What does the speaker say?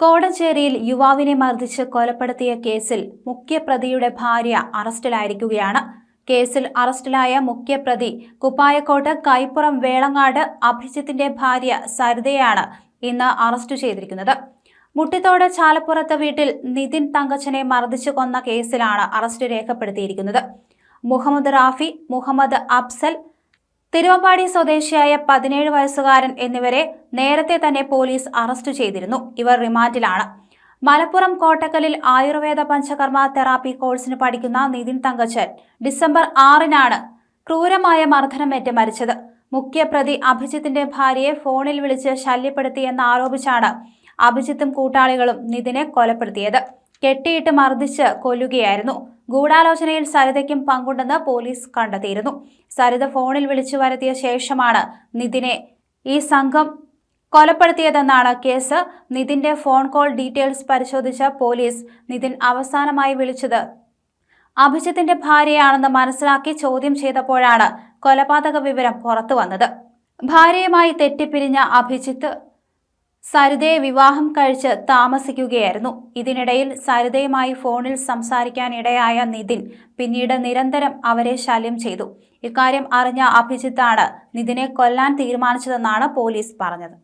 കോടഞ്ചേരിയിൽ യുവാവിനെ മർദ്ദിച്ച് കൊലപ്പെടുത്തിയ കേസിൽ മുഖ്യപ്രതിയുടെ ഭാര്യ അറസ്റ്റിലായിരിക്കുകയാണ്. കേസിൽ അറസ്റ്റിലായ മുഖ്യപ്രതി കുപ്പായക്കോട്ട് കൈപ്പുറം വേളങ്ങാട് അഭിജിത്തിന്റെ ഭാര്യ സരിതയാണ് ഇന്ന് അറസ്റ്റ് ചെയ്തിരിക്കുന്നത്. മുട്ടിത്തോട് ചാലപ്പുറത്ത് വീട്ടിൽ നിതിൻ തങ്കച്ചനെ മർദ്ദിച്ചു കൊന്ന കേസിലാണ് അറസ്റ്റ് രേഖപ്പെടുത്തിയിരിക്കുന്നത്. മുഹമ്മദ് റാഫി മുഹമ്മദ് അഫ്സൽ തിരുവമ്പാടി സ്വദേശിയായ പതിനേഴ് വയസ്സുകാരൻ എന്നിവരെ നേരത്തെ തന്നെ പോലീസ് അറസ്റ്റ് ചെയ്തിരുന്നു. ഇവർ റിമാൻഡിലാണ്. മലപ്പുറം കോട്ടക്കലിൽ ആയുർവേദ പഞ്ചകർമ്മ തെറാപ്പി കോഴ്സിന് പഠിക്കുന്ന നിതിൻ തങ്കച്ചൻ ഡിസംബർ ആറിനാണ് ക്രൂരമായ മർദ്ദനമേറ്റ് മരിച്ചത്. മുഖ്യപ്രതി അഭിജിത്തിന്റെ ഭാര്യയെ ഫോണിൽ വിളിച്ച് ശല്യപ്പെടുത്തിയെന്ന് ആരോപിച്ചാണ് അഭിജിത്തും കൂട്ടാളികളും നിതിനെ കൊലപ്പെടുത്തിയത്. കെട്ടിയിട്ട് മർദ്ദിച്ച് കൊല്ലുകയായിരുന്നു. ഗൂഢാലോചനയിൽ സരിതയ്ക്കും പങ്കുണ്ടെന്ന് പോലീസ് കണ്ടെത്തിയിരുന്നു. സരിത ഫോണിൽ വിളിച്ചു വരുത്തിയ ശേഷമാണ് നിതിനെ ഈ സംഘം കൊലപ്പെടുത്തിയതെന്നാണ് കേസ്. നിതിന്റെ ഫോൺ കോൾ ഡീറ്റെയിൽസ് പരിശോധിച്ച പോലീസ് നിതിൻ അവസാനമായി വിളിച്ചത് അഭിജിത്തിന്റെ ഭാര്യയാണെന്ന് മനസ്സിലാക്കി ചോദ്യം ചെയ്തപ്പോഴാണ് കൊലപാതക വിവരം പുറത്തു വന്നത് ഭാര്യയുമായി തെറ്റിപ്പിരിഞ്ഞ അഭിജിത്ത് സരിതയെ വിവാഹം കഴിച്ച് താമസിക്കുകയായിരുന്നു. ഇതിനിടയിൽ സരിതയുമായി ഫോണിൽ സംസാരിക്കാനിടയായ നിതിൻ പിന്നീട് നിരന്തരം അവരെ ശല്യം ചെയ്തു. ഇക്കാര്യം അറിഞ്ഞ അഭിജിത്താണ് നിതിനെ കൊല്ലാൻ തീരുമാനിച്ചതെന്നാണ് പോലീസ് പറഞ്ഞത്.